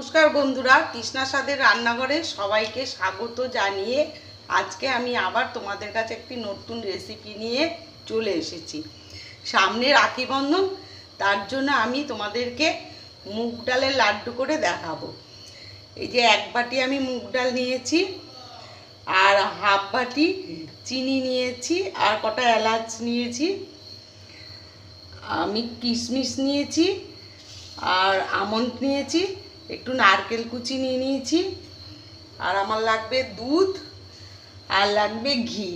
নমস্কার বন্ধুরা কৃষ্ণা স্বাদের রান্নাঘরে সবাইকে স্বাগত জানিয়ে আজকে আমি আবার তোমাদের কাছে একটি নতুন রেসিপি নিয়ে চলে এসেছি। সামনে রাখি বন্ধন, তার জন্য আমি তোমাদেরকে মুগ ডালের লাড্ডু করে দেখাবো। এই যে এক বাটি আমি মুগ ডাল নিয়েছি, আর হাফ বাটি চিনি নিয়েছি, আর কটা এলাচ নিয়েছি, আমি কিশমিশ নিয়েছি, আর আমন্ড নিয়েছি একটু নারকেল কুচি নিয়ে নিয়েছি। আর আমার লাগবে দুধ, আর লাগবে ঘি।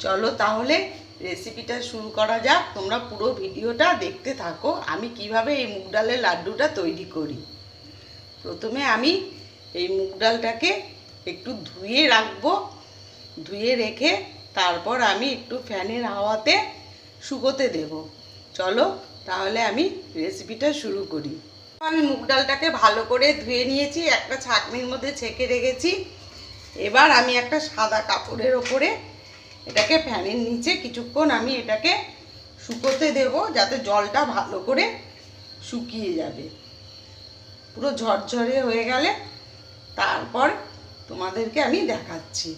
চলো তাহলে রেসিপিটা শুরু করা যাক। তোমরা পুরো ভিডিওটা দেখতে থাকো। আমি কীভাবে এই মুগ ডালের লাড্ডুটা তৈরি করি? প্রথমে আমি এই মুগ ডালটাকে একটু ধুয়ে রাখব। ধুয়ে রেখে তারপর আমি একটু ফ্যানের হাওয়াতে শুকোতে দেব। চলো তাহলে আমি রেসিপিটা শুরু করি। আমি মুগ ডালটাকে ভালো করে ধুয়ে নিয়েছি, একটা ছাঁকনির মধ্যে ছেঁকে রেখেছি। এবার আমি একটা সাদা কাপড়ের ওপরে এটাকে ফ্যানের নিচে কিছুক্ষণ আমি এটাকে শুকোতে দেব, যাতে জলটা ভালো করে শুকিয়ে যাবে। পুরো ঝরঝরে হয়ে গেলে তারপর তোমাদেরকে আমি দেখাচ্ছি।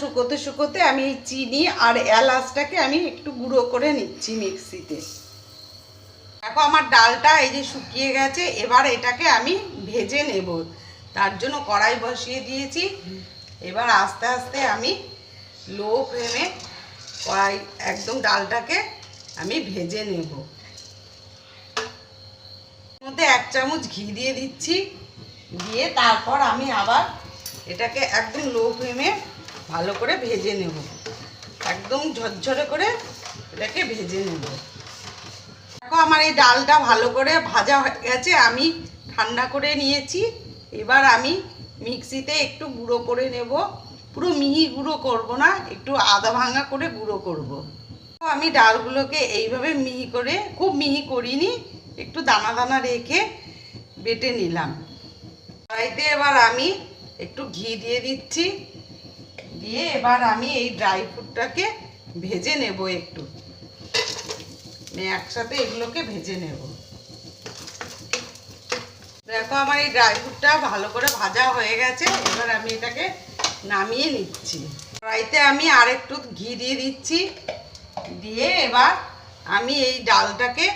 শুকোতে শুকোতে আমি চিনি আর এলাচটাকে আমি একটু গুঁড়ো করে নিচ্ছি মিক্সিতে। দেখো, আমার ডালটা এই যে শুকিয়ে গেছে, এবার এটাকে আমি ভেজে নেব। তার জন্য কড়াই বসিয়ে দিয়েছি। এবার আস্তে আস্তে আমি লো ফ্লেমে কড়াই, একদম ডালটাকে আমি ভেজে নেব। মধ্যে এক চামচ ঘি দিয়ে দিচ্ছি। দিয়ে তারপর আমি আবার এটাকে একদম লো ফ্লেমে ভালো করে ভেজে নেব। একদম ঝরঝরে করে এটাকে ভেজে নেব। আমার এই ডালটা ভালো করে ভাজা হয়ে গেছে, আমি ঠান্ডা করে নিয়েছি। এবার আমি মিক্সিতে একটু গুঁড়ো করে নেব। পুরো মিহি গুঁড়ো করব না, একটু আদা ভাঙা করে গুঁড়ো করব। আমি ডালগুলোকে এইভাবে মিহি করে, খুব মিহি করিনি, একটু দানা দানা রেখে বেটে নিলাম। কড়াইতে এবার আমি একটু ঘি দিয়ে দিচ্ছি। দিয়ে এবার আমি এই ড্রাই ফ্রুটটাকে ভেজে নেব একটু। একসাথে এগুলোকে ভেজে নেব। দেখো আমার এই ড্রাই ফ্রুটটা ভালো করে ভাজা হয়ে গেছে, এবার আমি এটাকে নামিয়ে নিচ্ছি। কড়াইতে আমি আর একটু ঘি দিয়ে দিচ্ছি, দিয়ে এবার আমি এই ডালটাকে,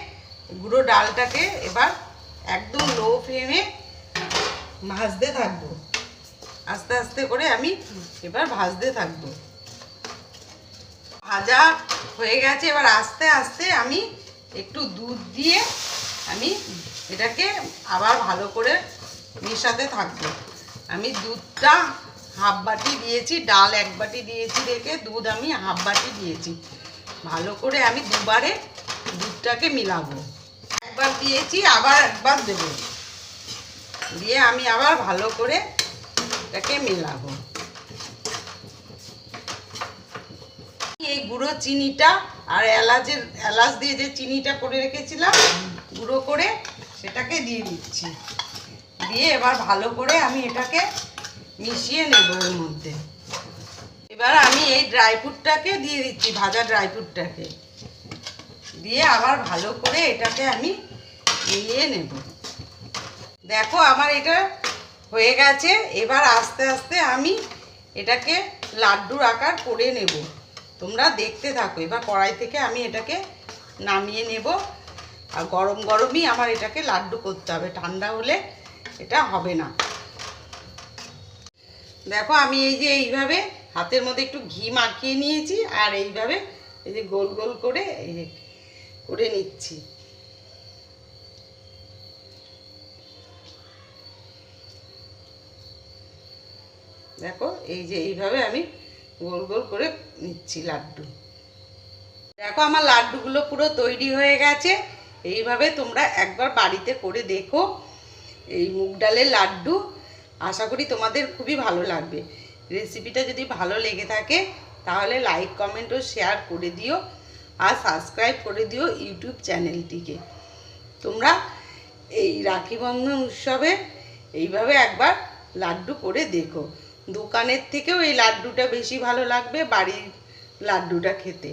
গুঁড়ো ডালটাকে এবার একদম লো ফ্লেমে ভাজতে থাকব। আস্তে আস্তে করে আমি এবার ভাজতে থাকব। ভাজা হয়ে গেছে। এবার আস্তে আস্তে আমি একটু দুধ দিয়ে আমি এটাকে আবার ভালো করে মেশাতে থাকব। আমি দুধটা হাফ বাটি দিয়েছি, ডাল এক বাটি দিয়েছি রেখে দুধ আমি হাফ বাটি দিয়েছি। ভালো করে আমি দুবারে দুধটাকে মিলাবো। একবার দিয়েছি, আবার একবার দেবো। দিয়ে আমি আবার ভালো করে এটাকে মেলাবো। এই গুঁড়ো চিনিটা আর এলাচের, এলাচ দিয়ে যে চিনিটা করে রেখেছিলাম, গুঁড়ো করে সেটাকে দিয়ে দিচ্ছি। দিয়ে এবার ভালো করে আমি এটাকে মিশিয়ে নেব ওর মধ্যে। এবার আমি এই ড্রাই ফ্রুটটাকে দিয়ে দিচ্ছি, ভাজা ড্রাই ফ্রুটটাকে। দিয়ে আবার ভালো করে এটাকে আমি মিলিয়ে নেব। দেখো আমার এটা হয়ে গেছে, এবার আস্তে আস্তে আমি এটাকে লাড্ডুর আকার করে নেব। তোমরা দেখতে থাকো। এবার কড়াই থেকে আমি এটাকে নামিয়ে নেব। আর গরম গরমই আমার এটাকে লাড্ডু করতে হবে। ঠান্ডা হলে এটা হবে না। দেখো, আমি এই যে এইভাবে হাতের মধ্যে একটু ঘি মাখিয়ে নিয়েছি আর এইভাবে এই যে গোল গোল করে এই যে করে নিচ্ছি। দেখো, এই যে এইভাবে আমি গোল গোল করে নিচ্ছি লাড্ডু। দেখো আমার লাড্ডুগুলো পুরো তৈরি হয়ে গেছে। এইভাবে তোমরা একবার বাড়িতে করে দেখো এই মুগ ডালের লাড্ডু। আশা করি তোমাদের খুবই ভালো লাগবে। রেসিপিটা যদি ভালো লেগে থাকে, তাহলে লাইক, কমেন্ট ও শেয়ার করে দিও আর সাবস্ক্রাইব করে দিও ইউটিউব চ্যানেলটিকে। তোমরা এই রাখি বন্ধন উৎসবে এইভাবে একবার লাড্ডু করে দেখো। দোকানের থেকেও এই লাড্ডুটা বেশি ভালো লাগবে বাড়ির লাড্ডুটা খেতে।